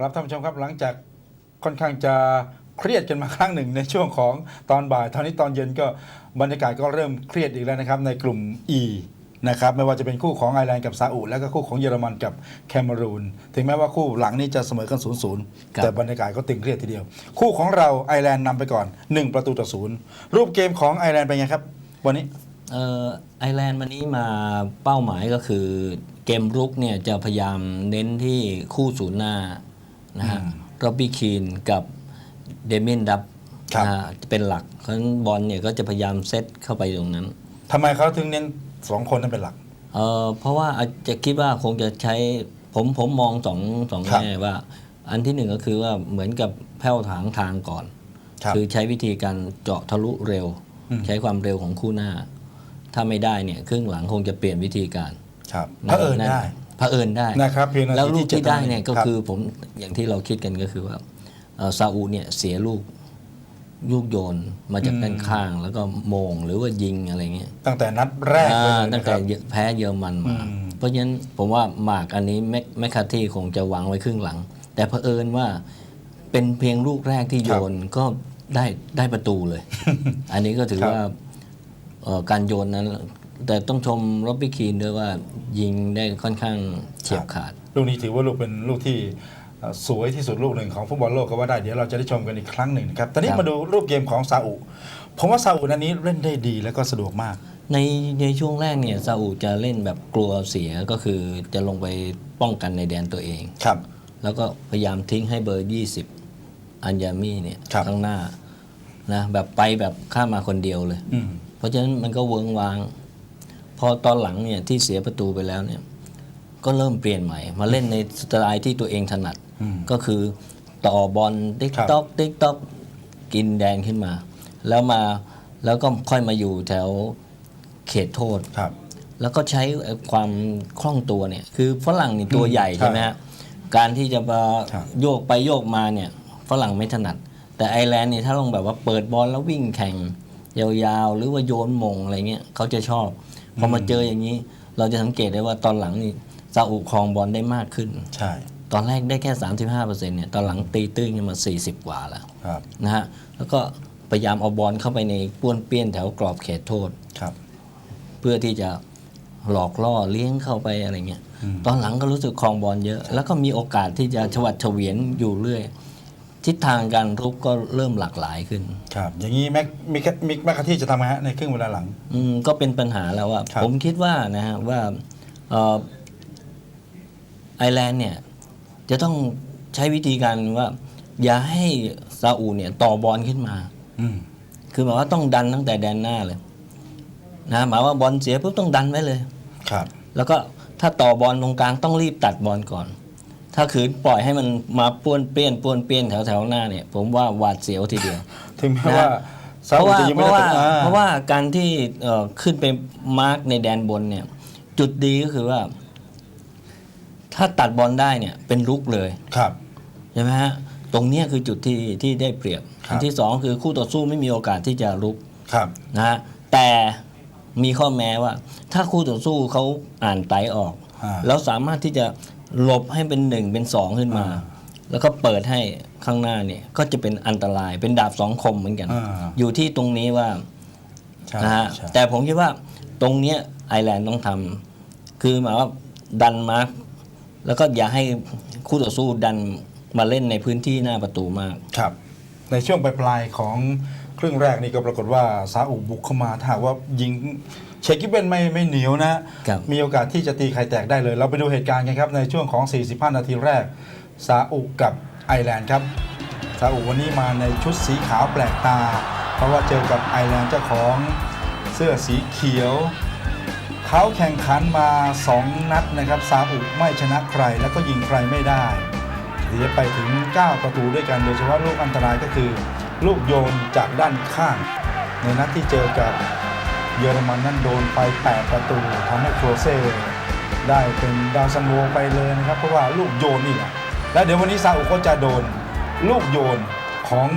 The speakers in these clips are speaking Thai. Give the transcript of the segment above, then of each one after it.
ครับท่านผู้ชมครับหลังจากค่อนข้างจะเครียดกันมาครั้งหนึ่งในช่วงของตอนบ่ายตอนนี้ตอนเย็นก็บรรยากาศก็เริ่มเครียดอีกแล้วนะครับในกลุ่ม E นะครับไม่ว่าจะเป็นคู่ของไอร์แลนด์กับซาอุแล้วก็คู่ของเยอรมันกับแคเมรูน ถึงแม้ว่าคู่หลังนี้จะเสมอกัน0ูนย์ครับ แต่บรรยากาศก็ตึงเครียดทีเดียว คู่ของเราไอร์แลนด์นำไปก่อน 1 ประตูต่อศูนย์รูปเกมของไอร์แลนด์เป็นไงครับ วันนี้ เอ่อไอร์แลนด์วันนี้มาเป้าหมายก็คือ เกมรุกเนี่ยจะพยายามเน้นที่คู่ศูนย์หน้า นะฮะอืมโรบบี้คีนกับเดมินดับครับ นะฮะเป็นหลักเพราะฉะนั้นบอลเนี่ยก็จะพยายามเซตเข้าไปตรงนั้น ทำไมเขาถึงเน้นสองคนนั้นเป็นหลัก เอ่อเพราะว่าอาจจะคิดว่าคงจะใช้ผมผมมองสองสองครับแง่ว่า อันที่หนึ่งก็คือว่าเหมือนกับแผ่วถางทางก่อนครับคือใช้วิธีการเจาะทะลุเร็ว อืม ใช้ความเร็วของคู่หน้า ถ้าไม่ได้เนี่ยครึ่งหลังคงจะเปลี่ยนวิธีการ ครับนะเผอิญได้ เผอิญได้นะครับเพียงนาทีแล้วลูกที่จ็ได้เนี่ยก็รับคือผมอย่างที่เราคิดกันก็คือว่าเอ่อซาอุเนี่ยเสียลูกลูกโยนมาจากด้านข้าง แล้วก็โมงหรือว่ายิงอะไรเงี้ยตั้งแต่นัดแรกเลยอ่านะตั้งคแต่รับแพ้เยอรมันมาอืมเพราะฉะนั้นผมว่าหมากอันนี้แมคแมคคาที่คงจะวางไว้ครึ่งหลัง แต่เผอิญว่าเป็นเพียงลูกแรกที่โยนก็ได้ได้ประตูเลย อันนี้ก็ถือครับว่าเอ่อการโยนนั้น แต่ต้องชมโรบบี้คีนด้วยว่ายิงได้ค่อนข้างเฉียบขาด ลูกนี้ถือว่าลูกเป็นลูกที่เอ่อสวยที่สุดลูกหนึ่งของฟุตบอลโลกก็ว่าได้เดี๋ยวเราจะได้ชมกันอีกครั้งหนึ่งนะครับตอนนี้ครับมาดูรูปเกมของซาอุผมว่าซาอุนันนี้เล่นได้ดีแล้วก็สะดวกมาก ในในช่วงแรกเนี่ยซาอุจะเล่นแบบกลัวเสียก็คือจะลงไปป้องกันในแดนตัวเองครับ แล้วก็พยายามทิ้งให้เบอร์ 20 อัญญามี่เนี่ยครับข้างหน้านะแบบไปแบบข้ามมาคนเดียวเลยอืมเพราะฉะนั้นมันก็เวิงวาง พอตอนหลังเนี่ยที่เสียประตูไปแล้วเนี่ยก็เริ่มเปลี่ยนใหม่ มาเล่นในสไตล์ที่ตัวเองถนัดอืมก็คือต่อบอลติ๊กครับต๊อกติ๊กต๊อกกินแดนขึ้นมา แล้วมาแล้วก็ค่อยมาอยู่แถวเขตโทษครับ แล้วก็ใช้ความคล่องตัวเนี่ย คือฝรั่งนี่ตัวอืมใหญ่ใช่ใช่ไหมฮะการที่จะมาครับโยกไปโยกมาเนี่ยฝรั่งไม่ถนัด แต่ไอร์แลนด์นี่ถ้าลองแบบว่าเปิดบอลแล้ววิ่งแข่งยาวๆ หรือว่าโยนมงอะไรเงี้ยเขาจะชอบ พอมาเจออย่างนี้ เราจะสังเกตได้ว่าตอนหลังนี่ซาอุครองบอลได้มากขึ้น ใช่ ตอนแรกได้แค่ 35%เนี่ยตอนหลังตีตื้นขึ้นมา 40 กว่าแล้วครับนะฮะแล้วก็พยายามเอาบอลเข้าไปในป้วนเปี้ยนแถวกรอบเขตโทษ ครับ เพื่อที่จะหลอกล่อเลี้ยงเข้าไปอะไรเงี้ยอืมตอนหลังก็รู้สึกครองบอลเยอะ แล้วก็มีโอกาสที่จะชวัดเฉวียนอยู่เรื่อย ทิศทางการรุกก็เริ่มหลากหลายขึ้น ครับ อย่างนี้แม็กมิกมิกแมคคาที่จะทำไงฮะในครึ่งเวลาหลัง อืมก็เป็นปัญหาแล้วว่าครับ ผมคิดว่านะฮะว่าเอ่อไอร์แลนด์เนี่ยจะต้องใช้วิธีการว่า อย่าให้ซาอุเนี่ยต่อบอลขึ้นมา อืมคือหมายว่าต้องดันตั้งแต่แดนหน้าเลยนะหมายว่าบอลเสียปุ๊บต้องดันไว้เลย ครับ แล้วก็ถ้าต่อบอลตรงกลางต้องรีบตัดบอลก่อน ถ้าขืนปล่อยให้มันมาป้วนเปี้ยนป้วนเปี้ยนแถวแถวๆหน้าเนี่ย ผมว่าหวาดเสียวทีเดียว ถึงแม้นะว่าซาเพราะอุว่าจะยังเพไม่ราะได้ว่าตัวอ่เพราะว่าการที่เอ่อขึ้นไปมาร์กในแดนบนเนี่ย จุดดีก็คือว่า ถ้าตัดบอลได้เนี่ย เป็นลุกเลยครับใช่ไหมฮะตรงเนี้ยคือจุดที่ที่ได้เปรียบครับอันที่สองคือคู่ต่อสู้ไม่มีโอกาสที่จะลุกครับนะฮะแต่มีข้อแม้ว่า ถ้าคู่ต่อสู้เขาอ่านไตออกอ่าแล้วสามารถที่จะ หลบให้เป็นหนึ่งเป็นสองขึ้นมาอ่าแล้วก็เปิดให้ข้างหน้าเนี่ยก็จะเป็นอันตรายเป็นดาบสองคมเหมือนกัน อ่า อยู่ที่ตรงนี้ว่าใช่นะฮะใช่ แต่ผมคิดว่าตรงเนี้ยไอร์แลนด์ต้องทำคือหมายว่าดันมาร์กแล้วก็อย่าให้คู่ต่อสู้ดันมาเล่นในพื้นที่หน้าประตูมาก ครับ ในช่วงปลายๆของครึ่งแรกนี่ก็ปรากฏว่าซาอุบุกเข้ามาถ้าหากว่ายิง เชคกิเบนไม่ไม่เหนียวนะ ครับมีโอกาสที่จะตีไข่แตกได้เลย เราไปดูเหตุการณ์กันครับ ในช่วงของ 45 นาทีแรก ซาอุกับไอร์แลนด์ครับ ซาอุวันนี้มาในชุดสีขาวแปลกตา เพราะว่าเจอกับไอร์แลนด์เจ้าของเสื้อสีเขียว เขาแข่งขันมา 2 นัดนะครับซาอุไม่ชนะใครแล้วก็ยิงใครไม่ได้เสียไปถึง 9 ประตูด้วยกัน โดยเฉพาะลูกอันตรายก็คือ ลูกโยนจากด้านข้าง ในนัดที่เจอกับ เยอรมันนั่นโดนไป 8 ประตูทำให้โครเซ่ได้เป็นดาวซันโวไปเลยนะครับ เพราะว่าลูกโยนนี่แหละและเดี๋ยววันนี้ซาอุก็จะโดนลูกโยนของ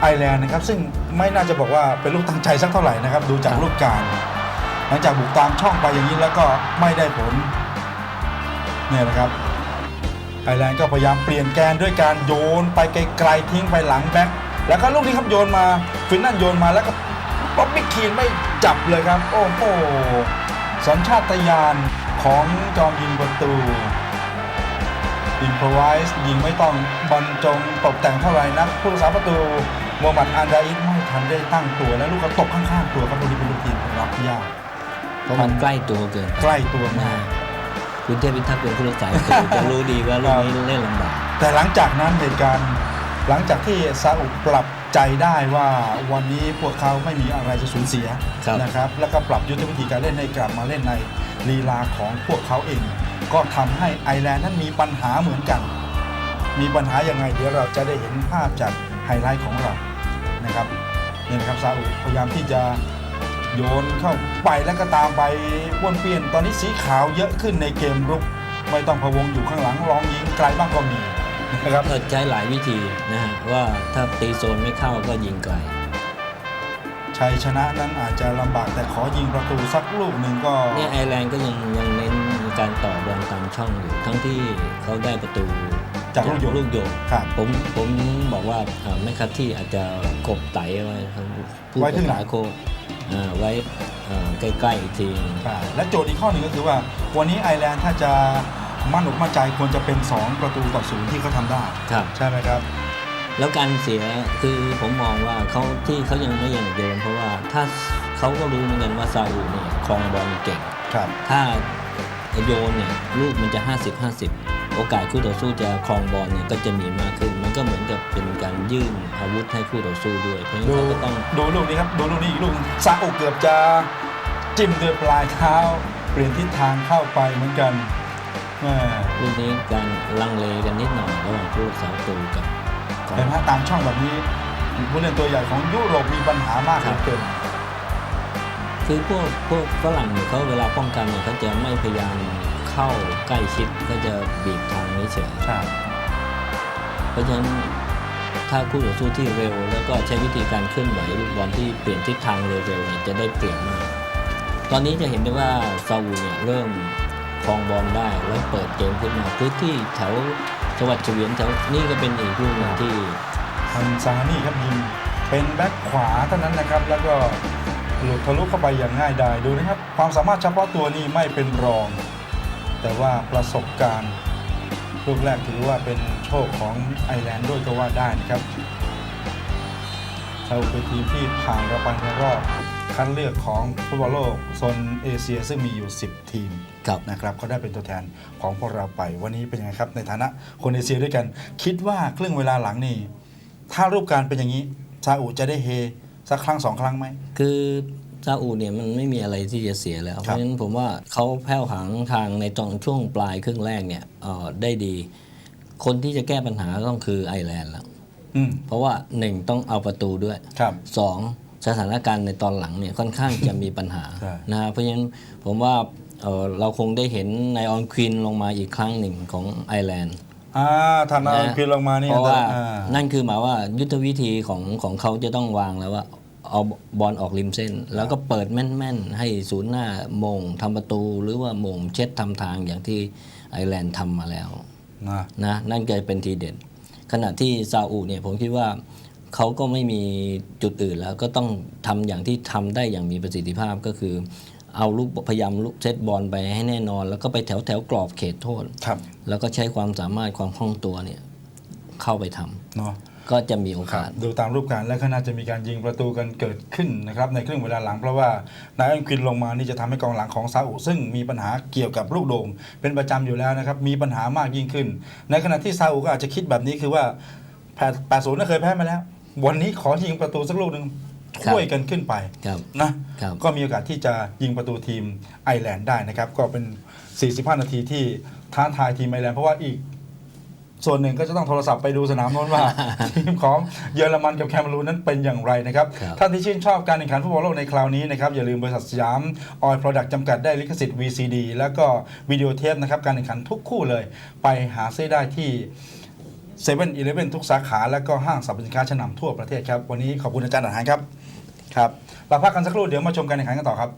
ไอแลนด์นะครับ ซึ่งไม่น่าจะบอกว่าเป็นลูกตั้งใจสักเท่าไหร่นะครับ ดูจากลูกการ หลังจากบุกตามช่องไปอย่างนี้แล้วก็ไม่ได้ผลเนี่ยนะครับไอแลนด์ก็พยายามเปลี่ยนแกนด้วยการโยนไปไกลๆทิ้งไปหลังแบ็คแล้วก็ลูกนี้ครับโยนมาฟินนั่นโยนมาแล้วก็ ป๊อบบี้คีนไม่จับเลยครับ โอ้โหสัญชาตญาณของจอมยิงประตูอินพรไวส์ยิงไม่ต้องบรรจงตกแต่งเท่าไหร่นักผู้รักษาประตูโมฮัมหมัดอันดาอิสไม่ทันได้ตั้งตัวแล้วลูกก็ตกข้างๆตัวครับตรงนี้เป็นลูกทีมรับยากเพราะมันใกล้ตัวเกิน ใกล้ตัวนะมากคุณเทพพิทักษ์เป็นผู้รักษาประตูจะรู้ดีว่าลูกนี้เล่นลำบากแต่หลังจากนั้นเหตุการณ์ หลังจากที่ซาอุปรับใจได้ว่าวันนี้พวกเขาไม่มีอะไรจะสูญเสียครับนะครับ แล้วก็ปรับยุทธวิธีการเล่นให้กลับมาเล่นในลีลาของพวกเขาเอง ก็ทำให้ไอร์แลนด์นั้นมีปัญหาเหมือนกัน มีปัญหายังไงเดี๋ยวเราจะได้เห็นภาพจากไฮไลท์ของเรานะครับนี่นะครับซาอุพยายามที่จะโยนเข้าไปแล้วก็ตามไปวนเปลี่ยนตอนนี้สีขาวเยอะขึ้นในเกมรุก ไม่ต้องพะวงอยู่ข้างหลังลองยิงไกลบ้างก็มี นะครับก็ใช้หลายวิธีนะฮะว่าถ้าตีโซนไม่เข้าก็ยิงไกลชัยชนะนั้นอาจจะลำบากแต่ขอยิงประตูสักลูกหนึ่งก็เนี่ยไอร์แลนด์ก็ยังยังเน้นการต่อบอลตามช่องอยู่ทั้งที่เขาได้ประตูจากลูกโยนลูกโยนครับผมผมบอกว่าอ่าแมคคัตที่อาจจะกบไตไว้ครับผู้ไว้ภาข้างหลัษางโคดอ่าไว้อ่าใกล้ๆอีกทีครับและโจทย์อีกข้อหนึ่งก็คือว่า วันนี้ไอร์แลนด์ถ้าจะ มั่นอกมั่นใจควรจะเป็น 2 ประตูต่อศูนย์ที่เขาทำได้ ครับ ใช่ไหมครับ แล้วการเสียคือผมมองว่าเขาที่เขายังไม่อย่างโยนเพราะว่าถ้าเขาก็รู้เหมือนกันว่าซาอุเนี่ยครองบอลเก่ง ครับ ถ้าโยนเนี่ยลูกมันจะ 50 50 โอกาสคู่ต่อสู้จะครองบอลเนี่ยก็จะมีมากขึ้น มันก็เหมือนกับเป็นการยื่นอาวุธให้คู่ต่อสู้ด้วย เพราะฉะนั้นดูเขาก็ต้องดูลูกนี้ครับดูลูกนี้อีกลูกหนึ่งซาอุเกือบจะจิ้มด้วยปลายเท้า เปลี่ยนทิศทางเข้าไปเหมือนกันแม่ ลูกนี้การลังเลกันนิดหน่อยระหว่างผู้รักษาประตูกับของเห็นไหมฮะตามช่องแบบนี้ผู้เล่นตัวใหญ่ของยุโรปมีปัญหามากเหลือเกินคือพวกพวกฝรั่งเนี่ยเขาเวลาป้องกันเนี่ยเขาจะไม่พยายามเข้าใกล้ชิดก็จะบีบทางเฉยครับๆเพราะฉะนั้นถ้าคู่ต่อสู้ที่เร็ว แล้วก็ใช้วิธีการเคลื่อนไหวลูกบอลที่เปลี่ยนทิศทางเร็วๆเนี่ยจะได้เปรียบมาก ตอนนี้จะเห็นได้ว่าซาอุเนี่ยเริ่ม ครองบอลได้แล้วเปิดเกมขึ้นมาพื้นที่แถวจังหวัดเฉวียนแถวนี่ก็เป็นอีกลูกหนึ่งที่ทันซานี่ครับยิงเป็นแบ็คขวาเท่านั้นนะครับ แล้วก็หลุดทะลุเข้าไปอย่างง่ายดายดูนะครับ ความสามารถเฉพาะตัวนี้ไม่เป็นรอง แต่ว่าประสบการณ์ลูกแรกถือว่าเป็นโชคของไอร์แลนด์ด้วยก็ว่าได้นะครับเราเป็นทีมที่ผ่านเราไปในรอบคัดเลือกของฟุตบอลโลกโซนเอเชียซึ่งมีอยู่ 10 ทีม ครับนะครับก็ได้เป็นตัวแทนของพวกเราไป วันนี้เป็นยังไงครับ ในฐานะคนเอเชียด้วยกัน คิดว่าครึ่งเวลาหลังนี่ถ้ารูปการเป็นอย่างนี้ซาอุจะได้เฮสักครั้งสองครั้งไหมคือซาอุเนี่ยมันไม่มีอะไรที่จะเสียแล้ว เพราะฉะนั้นผมว่าเขาแผ่วหางทางในตอนช่วงปลายครึ่งแรกเนี่ยเอ่อได้ดี คนที่จะแก้ปัญหาต้องคือไอร์แลนด์แล้วอืมเพราะว่าหนึ่งต้องเอาประตูด้วยครับสองสถานการณ์ในตอนหลังเนี่ยค่อนข้างจะมีปัญหาใช่นะฮะเพราะฉะนั้นผมว่า เอ่อเราคงได้เห็นในออนควินลงมาอีกครั้งหนึ่งของไอร์แลนด์อ่าทางนานะพินลงมานี่เพราะว่าอ่นั่นคือหมายว่ายุทธวิธีของของเขาจะต้องวางแล้วว่าเอาบอลออกริมเส้น แล้วก็เปิดแม่นๆ ให้ศูนย์หน้าโมงทำประตู หรือว่าโมงเช็ดทำทางอย่างที่ไอร์แลนด์ทำมาแล้วนะนะนั่นก็เป็นทีเด็ด ขณะที่ซาอุเนี่ยผมคิดว่าเขาก็ไม่มีจุดอื่นแล้วก็ต้องทำอย่างที่ทำได้อย่างมีประสิทธิภาพก็คือ เอาลูกพยายามลุกเซตบอลไปให้แน่นอน แล้วก็ไปแถวแถวๆกรอบเขตโทษ ครับ แล้วก็ใช้ความสามารถความคล่องตัวเนี่ยเข้าไปทำเนาะก็จะมีโอครับกาสดูตามรูปการณ์แล้วก็น่าจะมีการยิงประตูกันเกิดขึ้นนะครับในครึ่งเวลาหลังเพราะว่านายอังควินลงมานี่จะทำให้กองหลังของซาอุซึ่งมีปัญหาเกี่ยวกับลูกโด่งเป็นประจำอยู่แล้วนะครับมีปัญหามากยิ่งขึ้น ในขณะที่ซาอุก็อาจจะคิดแบบนี้คือว่าแพ้แปดศูนย์เคยแพ้มาแล้ว วันนี้ขอยิงประตูสักลูกหนึ่งครับ ช่วยกันขึ้นไปครับนะครับก็มีโอกาสที่จะยิงประตูทีมไอร์แลนด์ได้นะครับ ก็เป็น 45 นาทีที่ท้าทายทีมไอร์แลนด์เพราะว่าอีกส่วนหนึ่งก็จะต้องโทรศัพท์ไปดูสนามโน้นว่า ทีมของเยอรมันกับแคนารูนนั้นเป็นอย่างไรนะครับครับ ท่านที่ชื่นชอบการแข่งขันฟุตบอลโลกในคราวนี้นะครับ อย่าลืมบริษัทสยามออยล์โปรดักต์จำกัดได้ลิขสิทธิ์ VCD แล้วก็วิดีโอเทปนะครับ การแข่งขันทุกคู่เลย ไปหาซื้อได้ที่7 e เ e ่ e อทุกสาขา แล้วก็ห้างสรรพสินค้าชั้นนำทั่วประเทศครับ วันนี้ขอบคุณอาจารย์อาหารครับ ครับเราพักกันสักครู่เดี๋ยวมาชมการแข่งขันกันต่อครับ